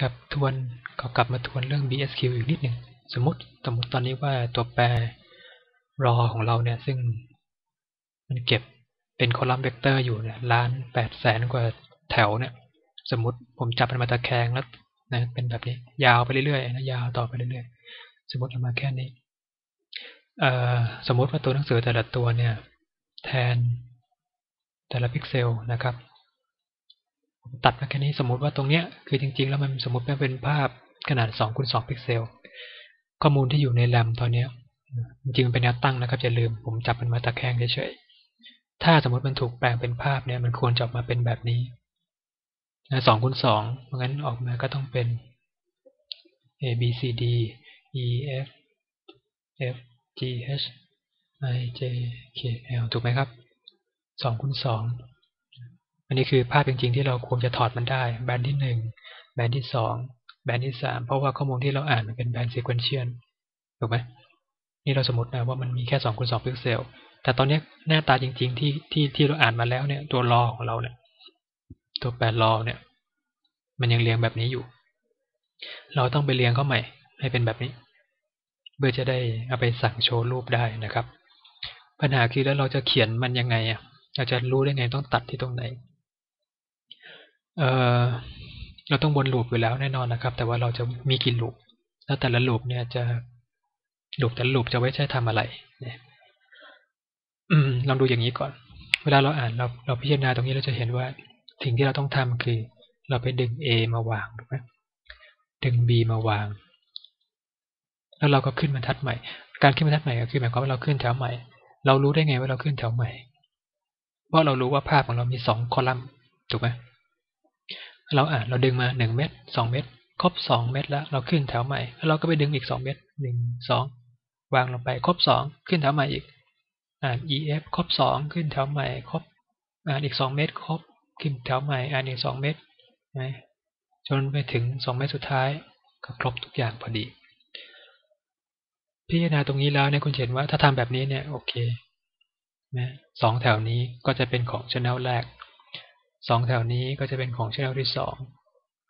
ครับทวนก็กลับมาทวนเรื่อง BSQ อีกนิดหนึ่งสมมติสมมติตอนนี้ว่าตัวแปรรอของเราเนี่ย ซึ่งมันเก็บเป็นคอลัมน์เวกเตอร์อยู่เนี่ยล้านแปดแสนกว่าแถวเนี่ย สมมติผมจับมันมาตะแคงแล้วนะเป็นแบบนี้ ยาวไปเรื่อยๆนะยาวต่อไปเรื่อยๆ สมมติเอามาแค่นี้เอ่อสมมติว่าตัวหนังสือแต่ละตัวเนี่ย แทนแต่ละพิกเซลนะครับ ตัดมาแค่นี้สมมติว่าตรงเนี้ยคือจริง ๆ แล้วมันสมมติเป็นภาพขนาด2คูณ2พิกเซล ข้อมูลที่อยู่ในแรมตอนนี้จริงๆเป็นแนวตั้งนะครับอย่าลืมผมจับมันมาตะแคงเฉยๆถ้าสมมติมันถูกแปลงเป็นภาพเนี่ยมันควรจะออกมาเป็นแบบนี้สองคูณสองเพราะงั้นออกมาก็ต้องเป็น a b c d e f f g h i j k l ถูกไหมครับสองคูณสอง อันนี้คือภาพจริงๆที่เราควรจะถอดมันได้ แบนที่หนึ่งแบนที่สองแบนที่สามเพราะว่าข้อมูลที่เราอ่านมันเป็นแบนซีเควนเชียลถูกไหมนี่เราสมมตินะว่ามันมีแค่สองคูณสองพิกเซลแต่ตอนนี้หน้าตาจริง ๆ ที่ที่ที่เราอ่านมาแล้วเนี่ย ตัวรอของเราเนี่ย ตัวแปดรอเนี่ย มันยังเรียงแบบนี้อยู่ เราต้องไปเรียงเข้าใหม่ ให้เป็นแบบนี้ เพื่อจะได้เอาไปสั่งโชว์รูปได้นะครับ ปัญหาคือแล้วเราจะเขียนมันยังไงอะเราจะรู้ได้ไงต้องตัดที่ตรงไหน เออเราต้องวนลูปอยู่แล้วแน่นอนนะครับ แต่ว่าเราจะมีกี่ลูปแล้วแต่ละลูปเนี่ยจะลูปแต่ละลูปจะไว้ใช้ทำอะไรเนี่ยอืมลองดูอย่างนี้ก่อน เวลาเราอ่านเราเราพิจารณาตรงนี้เราจะเห็นว่าสิ่งที่เราต้องทำคือเราไปดึง A มาวางถูกไหมดึง B มาวาง แล้วเราก็ขึ้นบรรทัดใหม่ การขึ้นบรรทัดใหม่ก็คือหมายความว่าเราขึ้นแถวใหม่ เรารู้ได้ไงว่าเราขึ้นแถวใหม่ เพราะเรารู้ว่าภาพของเรามีสองคอลัมน์ถูกไหม เราอ่านเราดึงมาหนึ่งเม็ดสองเม็ดครบสองเม็ดแล้ว เราขึ้นแถวใหม่แล้วเราก็ไปดึงอีกสองเม็ดหนึ่งสองวางลงไปครบสองขึ้นแถวใหม่อีก อ่าน ef ครบสองขึ้นแถวใหม่ครบอ่านอีกสองเม็ดครบขึ้นแถวใหม่อ่านอีกสองเม็ดนะจนไปถึงสองเม็ดสุดท้ายก็ครบทุกอย่างพอดี พิจารณาตรงนี้แล้วเนี่ยคุณเห็นว่าถ้าทำแบบนี้เนี่ยโอเคนะสองแถวนี้ก็จะเป็นของชแนลแรก สองแถวนี้ก็จะเป็นของชแนลที่สอง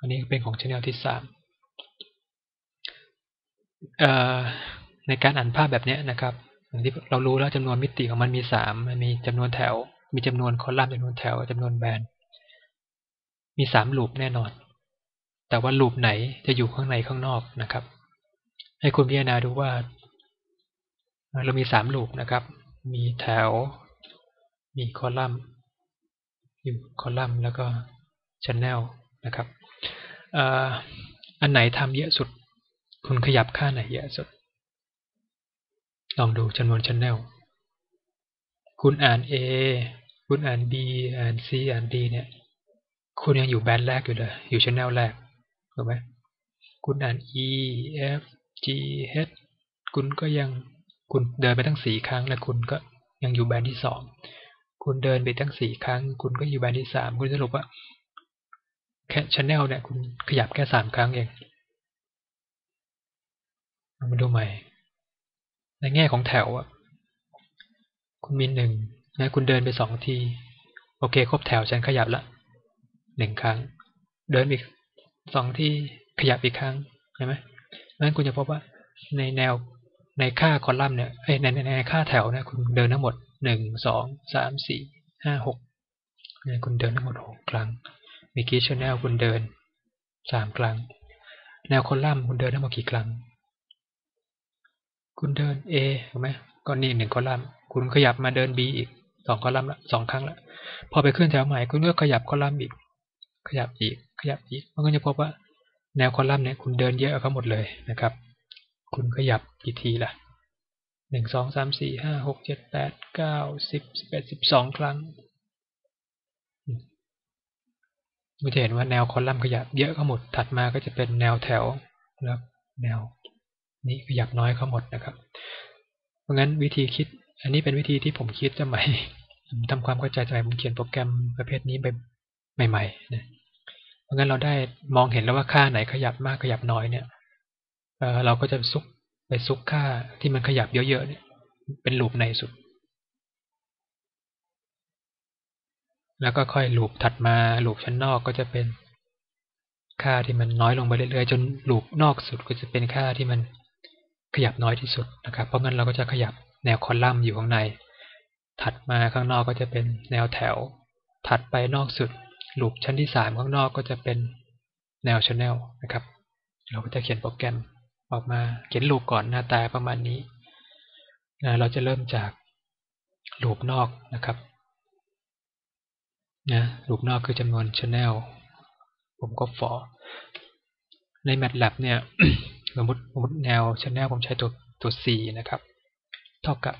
อันนี้เป็นของชแนลที่สามในการอ่านภาพแบบนี้นะครับอย่างที่เรารู้แล้วจำนวนมิติของมันมีสามมันมีจำนวนแถว มีจำนวนคอลัมน์จำนวนแถวจำนวนแบนมีสามลูปแน่นอน แต่ว่าลูปไหนจะอยู่ข้างในข้างนอกนะครับ ให้คุณพิจารณาดูว่า เรามีสามลูปนะครับ มีแถว มีคอลัมน์ คอลัมน์แล้วก็ชแนลนะครับอันไหนทำเยอะสุด คุณขยับค่าไหนเยอะสุด ลองดูจำนวนชแนลคุณอ่าน A คุณอ่าน B อ่าน C อ่าน D เนี่ย คุณยังอยู่แบนด์แรกอยู่เลย อยู่ชแนลแรกถูกไหมคุณอ่าน E F G H คุณก็ยังคุณเดินไปตั้งสี่ครั้งแล้วคุณก็ยังอยู่แบนด์ที่สอง คุณเดินไปตั้งสี่ครั้ง คุณก็อยู่แบนที่สามคุณสรุปว่า แค่ชแนลเนี่ย คุณขยับแค่สามครั้งเองมาดูใหม่ ในแง่ของแถวอะ คุณมีหนึ่งนะคุณเดินไปสองที โอเค ครบแถวฉันขยับละหนึ่งครั้ง เดินอีกสองที่ขยับอีกครั้งใช่ไหมนั้นคุณจะพบว่าในแนวในค่าคอลัมน์เนี่ยในในในค่าแถวเนี่ยคุณเดินทั้งหมด หนึ่งสองสามสี่ห้าหกเนี่ยคุณเดินทั้งหมดหกครั้งมีกี้ชแนลคุณเดินสามครั้ง แนวคอลัมน์คุณเดินทั้งหมดกี่ครั้ง คุณเดิน A ถูกไหมก็นี่หนึ่งคอลัมน์คุณขยับมาเดิน B อีกสองคอลัมน์ละสองครั้งละพอไปขึ้นแถวใหม่คุณก็ขยับคอลัมน์อีก ขยับอีก ขยับอีกมันก็จะพบว่า แนวคอลัมน์เนี่ยคุณเดินเยอะเขาหมดเลยนะครับ คุณขยับกี่ทีล่ะ หนึ่งสองสามสี่ห้าหกเจ็ดแปดเก้าสิบสิบเอ็ดสิบสองครั้งมันจะเห็นว่าแนวคอลัมน์ขยับเยอะเข้าหมด ถัดมาก็จะเป็นแนวแถวแล้วแนวนี้ขยับน้อยเข้าหมดนะครับ เพราะงั้นวิธีคิด อันนี้เป็นวิธีที่ผมคิดสมัยผมทำความเข้าใจสมัยผมเขียนโปรแกรมประเภทนี้ไปใหม่ๆนะเพราะงั้นเราได้มองเห็นแล้วว่าค่าไหนขยับมากขยับน้อยเนี่ยเราก็จะซุก ไปซุกค่าที่มันขยับเยอะๆเนี่ยเป็นลูปในสุด แล้วก็ค่อยลูปถัดมาลูปชั้นนอกก็จะเป็นค่าที่มันน้อยลงไปเรื่อยๆ จนลูปนอกสุดก็จะเป็นค่าที่มันขยับน้อยที่สุดนะครับ เพราะงั้นเราก็จะขยับแนวคอลัมน์อยู่ข้างใน ถัดมาข้างนอกก็จะเป็นแนวแถว ถัดไปนอกสุดลูปชั้นที่สามข้างนอกก็จะเป็นแนวชแนลนะครับ เราก็จะเขียนโปรแกรม ออกมาเขียนลูปก่อนหน้าตาประมาณนี้นะเราจะเริ่มจากลูปนอกนะครับนะลูปนอกคือจำนวนชแนลผมก็ for ใน MATLAB เนี่ยสมมติสมมติแนวชแนลผมใช้ตัวตัว C นะครับ เท่ากับ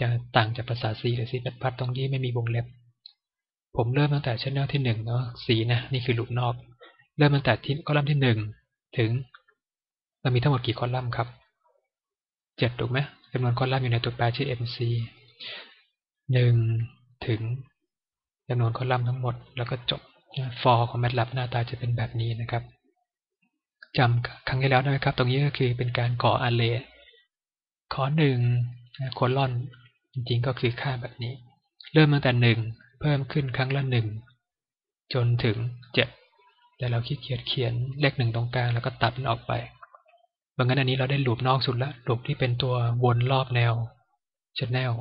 จะต่างจากภาษา C หรือ C++ ตรงที่ไม่มีวงเล็บ ผมเริ่มตั้งแต่ชแนลที่หนึ่งเนาะ C นะ นี่คือลูปนอก เริ่มตั้งแต่ที่คอนที่หนึ่งถึง เรามีทั้งหมดกี่คอลัมน์ครับเจ็ดถูกไหมจำนวนคอลัมน์อยู่ในตัวแปรชื่อ MC หนึ่งถึงจำนวนคอลัมน์ทั้งหมด แล้วก็จบ for ของ MATLAB หน้าตาจะเป็นแบบนี้นะครับจำครั้งที่แล้วนะครับ ตรงนี้ก็คือเป็นการขอ array ขอหนึ่งโคลอนจริงๆก็คือค่าแบบนี้ เริ่มตั้งแต่หนึ่งเพิ่มขึ้นครั้งละหนึ่งจนถึงเจ็ดแต่เราขี้เกียจเขียนเลขหนึ่งตรงกลางแล้วก็ตัดมันออกไป บางงั้นอันนี้เราได้ลูปนอกสุดละลูปที่เป็นตัววนรอบแนวชแนล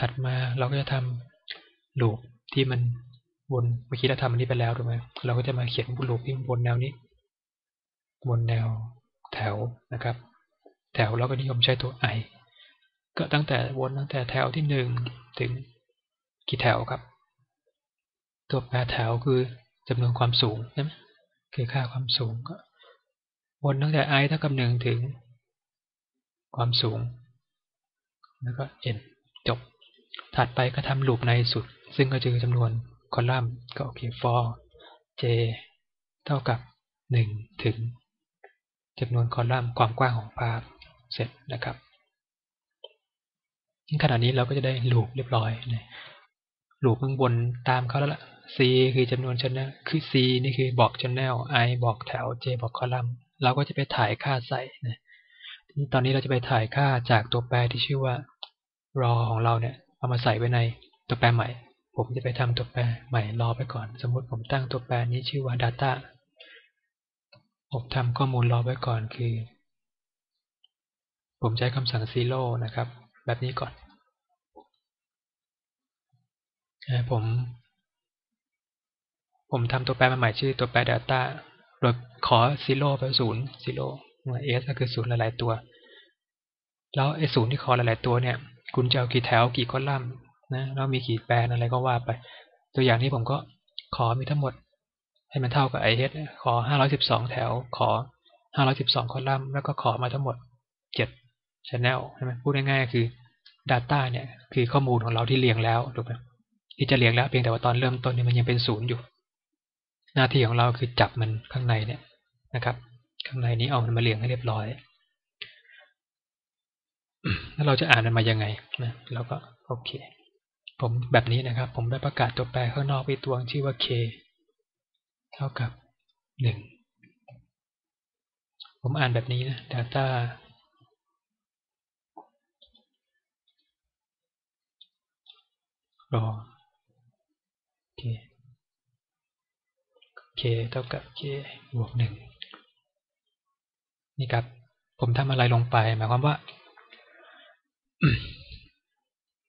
ถัดมาเราก็จะทำลูปที่มันวนเมื่อกี้เราทำอันนี้ไปแล้วถูกไหมเราก็จะมาเขียนลูปที่วนแนวนี้ วนแนวแถวนะครับ แถวเราก็นิยมใช้ตัว i ก็ตั้งแต่วนตั้งแต่แถวที่หนึ่งถึงกี่แถวครับ ตัวแปรแถวคือจำนวนความสูงใช่ไหมคือค่าความสูงก็ วนตั้งแต่ i เท่ากับหนึ่งถึงความสูง แล้วก็ n จบ ถัดไปก็ทำลูปในสุด ซึ่งก็คือจำนวนคอลัมน์ก็โอเค for j เท่ากับหนึ่งถึงจำนวนคอลัมน์ความกว้างของภาพเสร็จนะครับขณะนี้เราก็จะได้ลูปเรียบร้อยนะลูปข้างบนตามเขาแล้วล่ะ c คือจำนวนชั้นนะคือ c นี่คือบอกชั้นแนล i บอกแถว j บอกคอลัมน์ เราก็จะไปถ่ายค่าใส่นะตอนนี้เราจะไปถ่ายค่าจากตัวแปรที่ชื่อว่า raw ของเราเนี่ยเอามาใส่ไว้ในตัวแปรใหม่ ผมจะไปทำตัวแปรใหม่รอไปก่อน สมมติผมตั้งตัวแปรนี้ชื่อว่า data ผมทำข้อมูลรอไว้ก่อนคือ ผมใช้คำสั่ง zero นะครับ แบบนี้ก่อนผม ผมทำตัวแปรใหม่ชื่อตัวแปร data โดยขอ zero ไปศูนย์ zero s ก็คือศูนย์หลายๆตัว แล้วไอ้ศูนย์ที่ขอหลายๆตัวเนี่ย คุณจะเอากี่แถวกี่คอลัมน์นะแล้วมีกี่แปรอะไรก็ว่าไป ตัวอย่างนี้ผมก็ขอมีทั้งหมด ให้มันเท่ากับ i h ขอ512แถว ขอ512คอลัมน์แล้วก็ขอมาทั้งหมด7 channel ใช่ไหมพูดง่ายๆคือ data เนี่ยคือข้อมูลของเราที่เรียงแล้วถูกไหมที่จะเรียงแล้วเพียงแต่ว่าตอนเริ่มต้นเนี่ยมันยังเป็นศูนย์อยู่ หน้าที่ของเราคือจับมันข้างในเนี่ยนะครับ ข้างในนี้เอามันมาเรียงให้เรียบร้อยแล้วเราจะอ่านมันมายังไงนะเราก็โอเค ผมแบบนี้นะครับ ผมได้ประกาศตัวแปรข้างนอกไปตัวชื่อว่า k เท่ากับหนึ่งผมอ่านแบบนี้นะ data รอ k k เท่ากับ k บวกหนึ่งนี่ครับ ผมทำอะไรลงไป หมายความว่า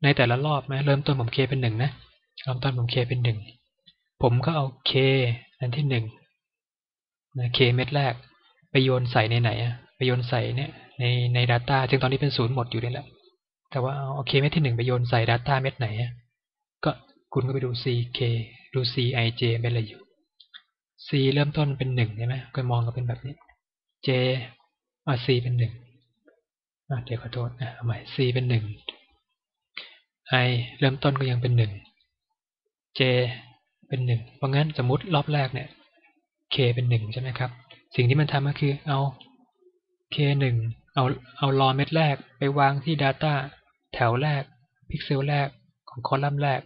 ในแต่ละรอบนะเริ่มต้นผม k เป็นหนึ่งนะเริ่มต้นผม k เป็นหนึ่งผมก็เอา k อันที่หนึ่งนะ k เม็ดแรก ไปโยนใส่ในไหนอะไปโยนใส่เนี่ย ในใน Data ซึ่งตอนนี้เป็นศูนย์หมดอยู่นี่แหละแต่ว่าเอา k เม็ดที่หนึ่งไปโยนใส่ Data เม็ดไหนก็คุณก็ไปดู c k ดู c i j เป็นอะไรอยู่ c เริ่มต้นเป็นหนึ่งใช่ไหมก็มองก็เป็นแบบนี้ j อ่า c เป็นหนึ่งเดี๋ยวขอโทษนะเอาใหม่ c เป็นหนึ่ง i เริ่มต้นก็ยังเป็นหนึ่ง j เป็นหนึ่งเพราะงั้นสมมติรอบแรกเนี่ย k เป็นหนึ่งใช่ไหมครับ สิ่งที่มันทำก็คือเอา k หนึ่งเอาเอารอเม็ดแรกไปวางที่ Data แถวแรก พิกเซลแรกของคอลัมน์แรก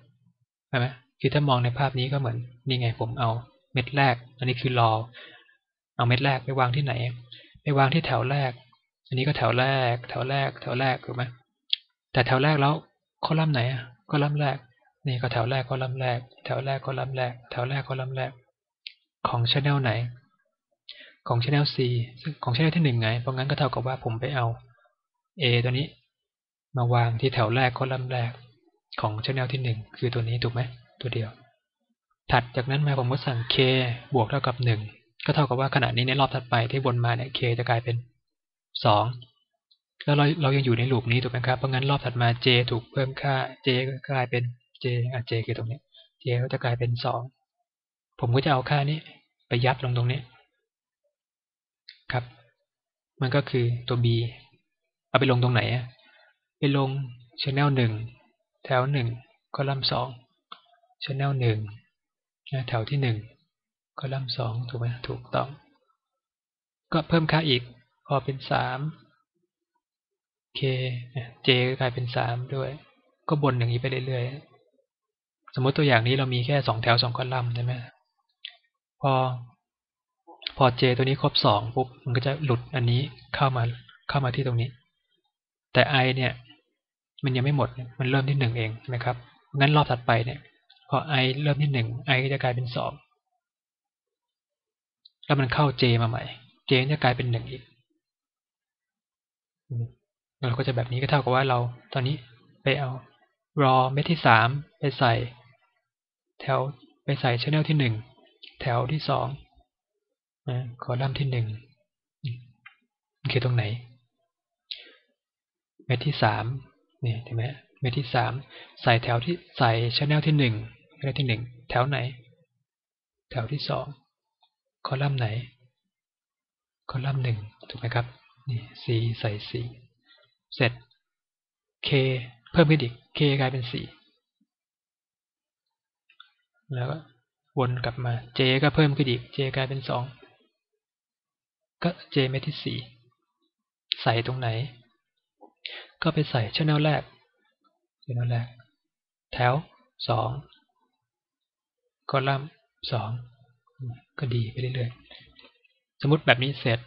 ใช่ไหมคือถ้ามองในภาพนี้ก็เหมือนนี่ไงผมเอา ม็ดแรก อันนี้คือรอ เอาเม็ดแรกไปวางที่ไหน ไปวางที่แถวแรก อันนี้ก็แถวแรก แถวแรก แถวแรกถูกไหมแต่แถวแรกแล้วคอลัมน์ไหนอะคอลัมน์แรก นี่ก็แถวแรกคอลัมน์แรก แถวแรกคอลัมน์แรก แถวแรกคอลัมน์แรก ของชแนลไหน ของ channel C ซึ่งของ channel ที่หนึ่งไง เพราะงั้นก็เท่ากับว่าผมไปเอา A ตัวนี้ มาวางที่แถวแรกคอลัมน์แรก ของ channel ที่หนึ่งคือตัวนี้ถูกไหม ตัวเดียว ถัดจากนั้นมาผมก็สั่ง k บวกเท่ากับหนึ่งก็เท่ากับว่าขณะนี้ในรอบถัดไปที่วนมาเนี่ย k จะกลายเป็นสองแล้วเราเรายังอยู่ในลูปนี้ถูกไหมครับเพราะงั้นรอบถัดมา j ถูกเพิ่มค่า j ก็กลายเป็น j อะ j คือตรงนี้ j ก็จะกลายเป็นสองผมก็จะเอาค่านี้ไปยัดลงตรงนี้ ครับ มันก็คือตัว b เอาไปลงตรงไหนอะไปลง channel หนึ่งแถวหนึ่งคอลัมน์สอง channel หนึ่ง แถวที่หนึ่งคอลัมน์สองถูกไหมถูกต้อง ก็เพิ่มค่าอีก พอเป็นสาม k j กลายเป็นสามด้วย ก็บนอย่างนี้ไปเรื่อยๆ สมมติตัวอย่างนี้เรามีแค่สองแถวสองคอลัมน์ใช่ไหมพอพอ j ตัวนี้ครบสองปุ๊บมันก็จะหลุดอันนี้เข้ามาเข้ามาที่ตรงนี้ แต่ i เนี่ย มันยังไม่หมดมันเริ่มที่หนึ่งเองใช่ไหมครับงั้นรอบถัดไปเนี่ย พอ i เริ่มที่หนึ่ง i ก็จะกลายเป็นสองแล้วมันเข้า j มาใหม่ j จจะกลายเป็นหนึ่งอีกเราก็จะแบบนี้ก็เท่ากับว่าเราตอนนี้ไปเอารอเม็ดที่สามไปใส่ แถวไปใส่ชแนลที่หนึ่งแถวที่สองคอลัมน์ที่หนึ่งคือตรงไหน เม็ดที่สามนี่เห็นไหมเม็ดที่สามใส่แถวที่ใส่ชแนลที่หนึ่ง แนลที่หนึ่งแถวไหน แถวที่สองคอลัมน์ไหน คอลัมน์หนึ่งถูกไหมครับนี่ C ใส่ C เสร็จ K เพิ่มขึ้นอีก K กลายเป็นสี่แล้วก็วนกลับมา J ก็เพิ่มขึ้นอีก J กลายเป็นสองก็ J เม็ดที่สี่ใส่ตรงไหน ก็ไปใส่ช่องแรกช่องแรก แถวสอง คอลัมน์สองก็ดีไปเรื่อยๆ สมมติแบบนี้เสร็จ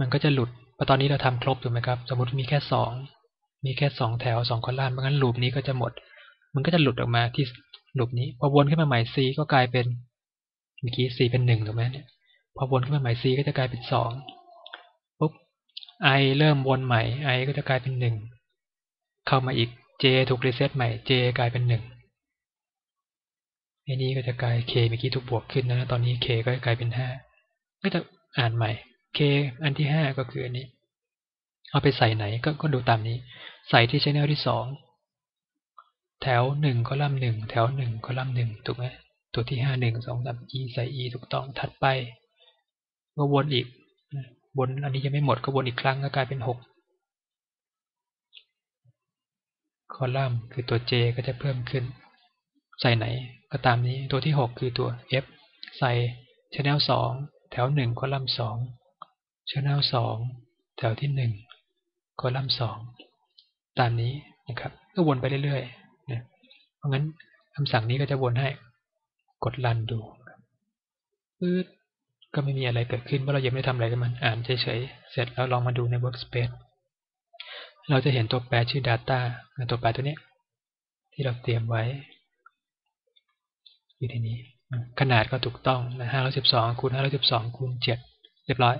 มันก็จะหลุดพอตอนนี้เราทำครบถูกไหมครับ สมมติมีแค่สองมีแค่สองแถวสองคอลัมน์เพราะงั้นลูปนี้ก็จะหมด มันก็จะหลุดออกมาที่ลูปนี้พอวนขึ้นมาใหม่ c ก็กลายเป็นเมื่อกี้ c เป็นหนึ่งถูกไหมเนี่ยพอวนขึ้นมาใหม่ c ก็จะกลายเป็นสองปุ๊บ i เริ่มวนใหม่ i ก็จะกลายเป็นหนึ่งเข้ามาอีก j ถูกรีเซ็ตใหม่ j กลายเป็นหนึ่ง ไอ้นี้ก็จะกลาย k เมื่อกี้ถูกบวกขึ้นนะ ตอนนี้ k ก็กลายเป็นห้าก็จะอ่านใหม่ k อันที่ห้าก็คืออันนี้ เอาไปใส่ไหนก็ก็ดูตามนี้ ใส่ที่ชแนลที่สองแถวหนึ่งคอลัมน์หนึ่งแถวหนึ่งคอลัมน์หนึ่งถูกไหมตัวที่ห้าหนึ่งสองสาม e ใส่ e ถูกต้องถัดไปก็วนอีกวนอันนี้ยังไม่หมดก็วนอีกครั้งก็กลายเป็นหกคอลัมน์คือตัว j ก็จะเพิ่มขึ้น ใส่ไหนก็ตามนี้ ตัวที่หกคือตัว f ใส่ชแนลสองแถวหนึ่งคอลัมน์สองชแนลสองแถวที่หนึ่งคอลัมน์สองตามนี้นะครับ ก็วนไปเรื่อยๆนะเพราะงั้นคำสั่งนี้ก็จะวนให้ กดรันดูปื๊ดก็ไม่มีอะไรเกิดขึ้นเพราะเรายังไม่ทำอะไรกับมัน อ่านเฉยๆ เสร็จแล้วลองมาดูใน workspace เราจะเห็นตัวแปรชื่อ data ตัวแปรตัวนี้ ที่เราเตรียมไว้ อยู่ที่นี้ขนาดก็ถูกต้องนะห้าร้อยสิบสองคูณห้าร้อยสิบสองคูณเจ็ดเรียบร้อย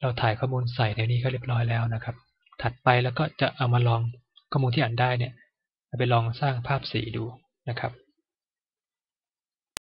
เราถ่ายข้อมูลใส่ในนี้ก็เรียบร้อยแล้วนะครับ ถัดไปแล้วก็จะเอามาลองข้อมูลที่อ่านได้เนี่ยไปลองสร้างภาพสีดูนะครับ